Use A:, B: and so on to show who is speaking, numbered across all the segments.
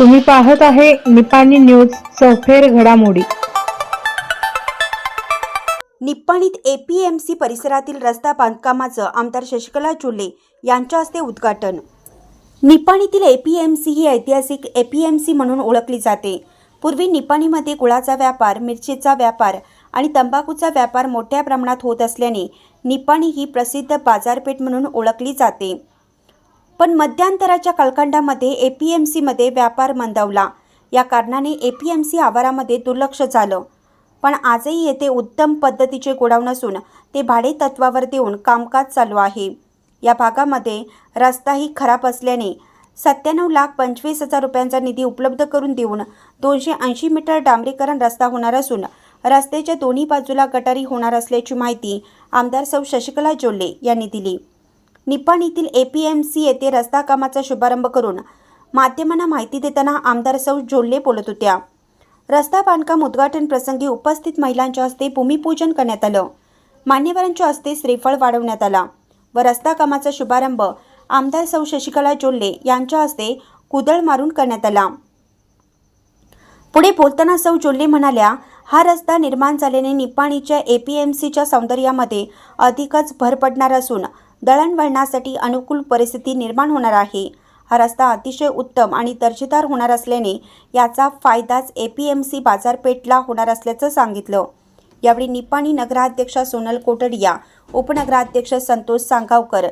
A: तुम्ही पाहत आहे निपाणी न्यूज चौफेर घडामोडी.
B: निप्पाणीत एपीएमसी परिसरातील रस्ता बांधकामाचं आमदार शशिकला चुले यांच्या हस्ते उद्घाटन. निपाणीतील एपीएमसी ही ऐतिहासिक एपीएमसी म्हणून ओळखली जाते. पूर्वी निपाणीमध्ये गुळाचा व्यापार मिरचीचा व्यापार आणि तंबाखूचा व्यापार मोठ्या प्रमाणात होत असल्याने निपाणी ही प्रसिद्ध बाजारपेठ म्हणून ओळखली जाते. पण मध्यांतराच्या कालखंडामध्ये सीमध्ये व्यापार मंदावला. या कारणाने ए पी एम सी आवारामध्ये दुर्लक्ष झालं. पण आजही येथे उत्तम पद्धतीचे गोडाऊन असून ते भाडे तत्वावर देऊन कामकाज चालू आहे. या भागामध्ये रस्ताही खराब असल्याने सत्त्याण्णव लाख पंचवीस हजार रुपयांचा निधी उपलब्ध करून देऊन दोनशे ऐंशी मीटर डांबरीकरण रस्ता होणार असून रस्त्याच्या दोन्ही बाजूला गटारी होणार असल्याची माहिती आमदार सौ शशिकला जोल्ले यांनी दिली. निपाणीतील एपीएमसी येथे रस्ता कामाचा शुभारंभ करून माध्यमांना माहिती देताना आमदार सौ जोल्ले बोलत होत्या. रस्ता बांधकाम उद्घाटन प्रसंगी उपस्थित महिलांच्या हस्ते भूमिपूजन करण्यात आलं. मान्यवरांच्या हस्ते श्रीफळ वाढवण्यात आला व रस्ता कामाचा शुभारंभ आमदार सौ शशिकला जोल्ले यांच्या हस्ते कुदळ मारून करण्यात आला. पुढे बोलताना सौ जोल्ले म्हणाल्या हा रस्ता निर्माण झाल्याने निपाणीच्या एपीएमसीच्या सौंदर्यामध्ये अधिकच भर पडणार असून दळणवळणासाठी अनुकूल परिस्थिती निर्माण होणार आहे. हा रस्ता अतिशय उत्तम आणि दर्जेदार होणार असल्याने याचा फायदाच ए पी एम सी बाजारपेठला होणार असल्याचं सांगितलं. यावेळी निपाणी नगराध्यक्षा सोनल कोटडिया उपनगराध्यक्ष संतोष सांगावकर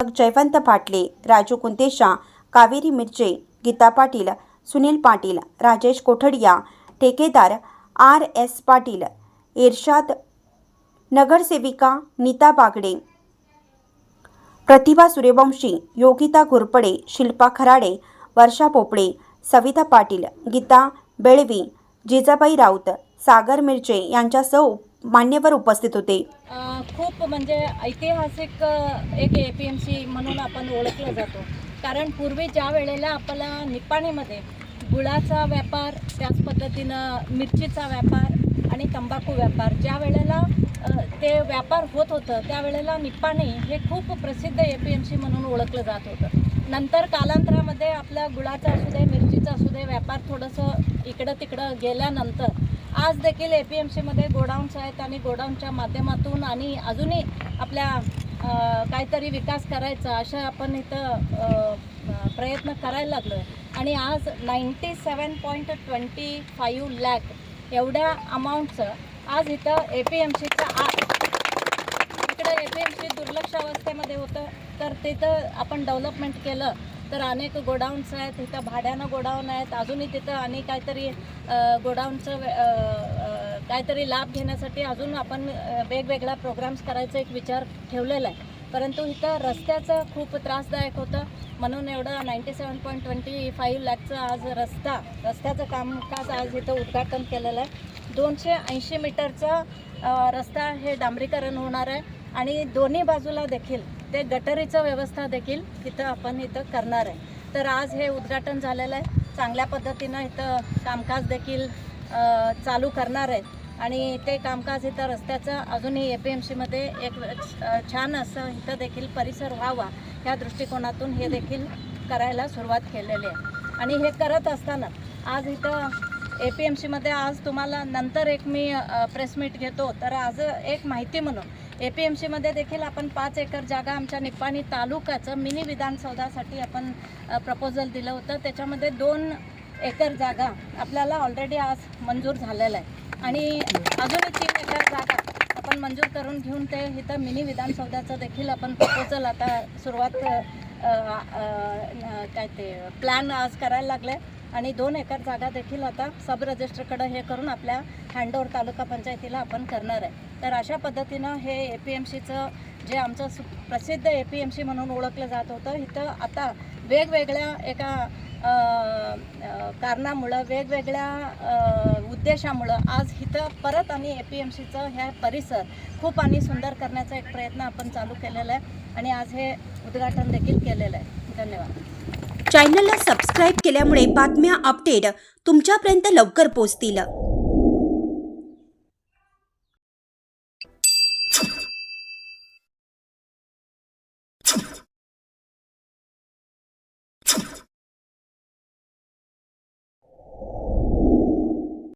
B: जयवंत पाटले राजू कुंतेशा कावेरी मिरचे गीता पाटील सुनील पाटील राजेश कोठडिया ठेकेदार आर एस पाटील इर्शाद नगरसेविका नीता बागडे प्रतिभा सूर्यवंशी योगिता घोरपडे शिल्पा खराडे वर्षा पोपळे सविता पाटील गीता बेळवी जिजाबाई राऊत सागर मिरचे यांच्यासह मान्यवर उपस्थित होते.
C: खूप म्हणजे ऐतिहासिक एक ए पी एम सी म्हणून आपण ओळखलं जातो. कारण पूर्वी ज्या वेळेला आपला निपाणीमध्ये गुळाचा व्यापार त्याच पद्धतीनं मिरचीचा व्यापार आणि तंबाखू व्यापार. ज्या वेळेला ते व्यापार होत होतं त्यावेळेला निप्पाणी हे खूप प्रसिद्ध ए पी एम सी म्हणून ओळखलं जात होतं. नंतर कालांतरामध्ये आपला गुळाचा असू दे मिरचीचा असू दे व्यापार थोडंसं इकडं तिकडं गेल्यानंतर आज देखील ए पी एम सीमध्ये गोडाऊन्स आहेत आणि गोडाऊनच्या माध्यमातून आणि अजूनही आपल्या काहीतरी विकास करायचा अशा आपण इथं प्रयत्न करायला लागलो आहे आणि आज ninety seven point twenty five lakh एवढ्या अमाऊंटचं आज इथं ए पी एम सीचं आज इकडं ए पी एम सी दुर्लक्ष अवस्थेमध्ये होतं. तर तिथं आपण डेव्हलपमेंट केलं तर अनेक गोडाऊन्स आहेत. इथं भाड्यानं गोडाऊन आहेत. अजूनही तिथं आणि काहीतरी गोडाऊनचं काहीतरी लाभ घेण्यासाठी अजून आपण वेगवेगळा वेगवेगळ्या प्रोग्राम्स करायचा एक विचार ठेवलेला आहे. परंतु इथं रस्त्याचं खूप त्रासदायक होतं. म्हणून एवढं ninety seven point twenty five लॅकचं आज रस्ता रस्त्याचं कामकाज आज इथं उद्घाटन केलेलं आहे. दोनशे ऐंशी मीटरचं रस्ता हे डांबरीकरण होणार आहे. आणि दोन्ही बाजूला देखील ते गटरीचं व्यवस्था देखील इथं आपण इथं करणार आहे. तर आज हे उद्घाटन झालेलं आहे. चांगल्या पद्धतीनं इथं कामकाज देखील चालू करणार आहे आणि ते कामकाज इथं रस्त्याचं अजूनही ए पी एम सीमध्ये एक छान असं इथं देखील परिसर व्हावा ह्या दृष्टिकोनातून हे देखील करायला सुरुवात केलेली आहे. आणि हे करत असताना आज इथं ए पी एम सीमध्ये आज तुम्हाला नंतर एक मी प्रेस मीट घेतो. तर आज एक माहिती म्हणून ए पी एम सीमध्ये देखील आपण पाच एकर जागा आमच्या निप्पाणी तालुक्याचं मिनी विधानसौधासाठी आपण प्रपोजल दिलं होतं. त्याच्यामध्ये दोन एकर जागा आपल्याला ऑलरेडी आज मंजूर झालेलं आहे. आणि अजूनही तीन एकर जागा आपण मंजूर करून घेऊन ते इथं मिनी विधानसौधाचं देखील आपण प्रपोजल आता सुरुवात काय ते प्लॅन आज करायला लागले आणि दोन एकर जागा देखील आता सब रजिस्टरकडं हे करून आपल्या हँडोर तालुका पंचायतीला आपण करणार आहे. तर अशा पद्धतीनं हे ए पी एम सीचं जे आमचं सु प्रसिद्ध ए पी एम सी म्हणून ओळखलं जात होतं इथं आता वेगवेगळ्या एका कारणामुळं वेगवेगळ्या उद्देशामुळं आज इथं परत आणि ए पी एम सीचं ह्या परिसर खूप आणि सुंदर करण्याचा एक प्रयत्न आपण चालू केलेला आहे आणि आज हे उद्घाटन देखील केलेलं आहे. धन्यवाद.
B: चॅनलला सबस्क्राईब केल्यामुळे बातम्या अपडेट तुमच्यापर्यंत लवकर पोहोचतील.